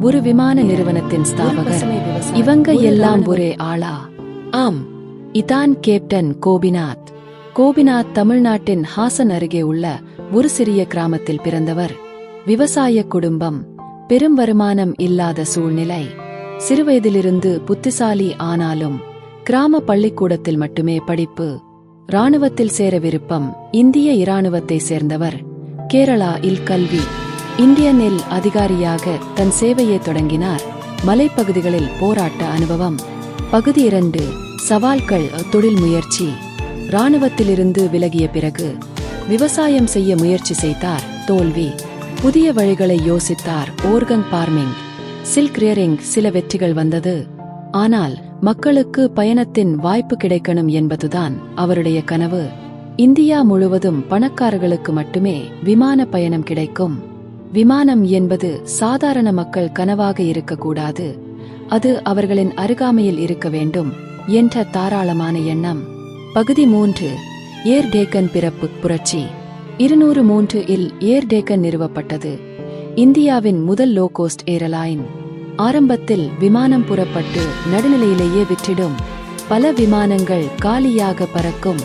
ஒரு விமான நிறுவனத்தின் ஸ்தாபகர். இவங்க எல்லாம் ஒரே ஆளா? ஆம். இதான் கேப்டன் கோபிநாத். கோபிநாத் தமிழ்நாட்டின் ஹாசன் அருகே உள்ள ஒரு சிறிய கிராமத்தில் பிறந்தவர். விவசாய குடும்பம். பெரும் வருமானம் இல்லாத சூழ்நிலை. சிறுவயதிலிருந்து புத்திசாலி ஆனாலும் கிராம பள்ளிக்கூடத்தில் மட்டுமே படிப்பு. ராணுவத்தில் சேர விருப்பம் இந்திய இராணுவத்தை சேர்ந்தவர். கேரளா இல் கல்வி. இந்தியனில் அதிகாரியாக தன் சேவையை தொடங்கினார். மலைப்பகுதிகளில் போராட்ட அனுபவம். பகுதி இரண்டு சவால்கள் தொழில் முயற்சி. இராணுவத்திலிருந்து விலகிய பிறகு விவசாயம் செய்ய முயற்சி செய்தார். தோல்வி. புதிய வழிகளை யோசித்தார் ஓர்கன் பார்மிங். சில்க் ரியரிங் சில வெற்றிகள் வந்தது. ஆனால் மக்களுக்கு பயணத்தின் வாய்ப்பு கிடைக்கணும் என்பதுதான் அவருடைய கனவு. இந்தியா முழுவதும் பணக்காரர்களுக்கு மட்டுமே விமான பயணம் கிடைக்கும். விமானம் என்பது சாதாரண மக்கள் கனவாக இருக்கக்கூடாது. அது அவர்களின் அருகாமையில் இருக்க வேண்டும் என்ற தாராளமான எண்ணம். பகுதி மூன்று ஏர் டேக்கன் பிறப்பு புரட்சி. இருநூறு மூன்று இல் ஏர் டேக்கன் நிறுவப்பட்டது. இந்தியாவின் முதல் லோ கோஸ்ட் ஏர்லைன் ஆரம்பத்தில் விமானம் புறப்பட்டு நடுநிலையிலேயே விற்றிடும். பல விமானங்கள் காலியாக பறக்கும்.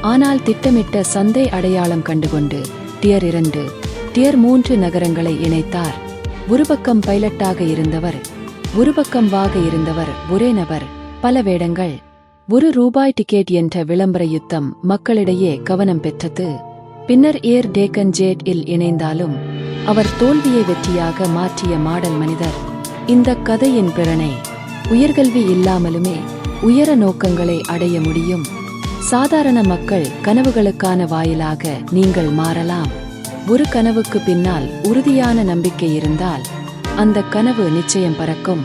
ஆனால் திட்டமிட்ட சந்தை அடையாளம் கண்டுகொண்டு டியர் இரண்டு டியர் மூன்று நகரங்களை இணைத்தார். ஒரு பக்கம் பைலட்டாக இருந்தவர் ஒரு பக்கம் வாக இருந்தவர் ஒரே நபர். பல வேடங்கள். ஒரு ரூபாய் டிக்கெட் என்ற விளம்பர யுத்தம் மக்களிடையே கவனம் பெற்றது. பின்னர் ஏர் டேக்கன் ஜேட் இல் இணைந்தாலும் அவர் தோல்வியை வெற்றியாக மாற்றிய மாடல் மனிதர். இந்த கதையின் பிறனை உயர்கல்வி இல்லாமலுமே உயர நோக்கங்களை அடைய முடியும். சாதாரண மக்கள் கனவுகளுக்கான வாயிலாக நீங்கள் மாறலாம். ஒரு கனவுக்கு பின்னால் உறுதியான நம்பிக்கை இருந்தால் அந்த கனவு நிச்சயம் பறக்கும்.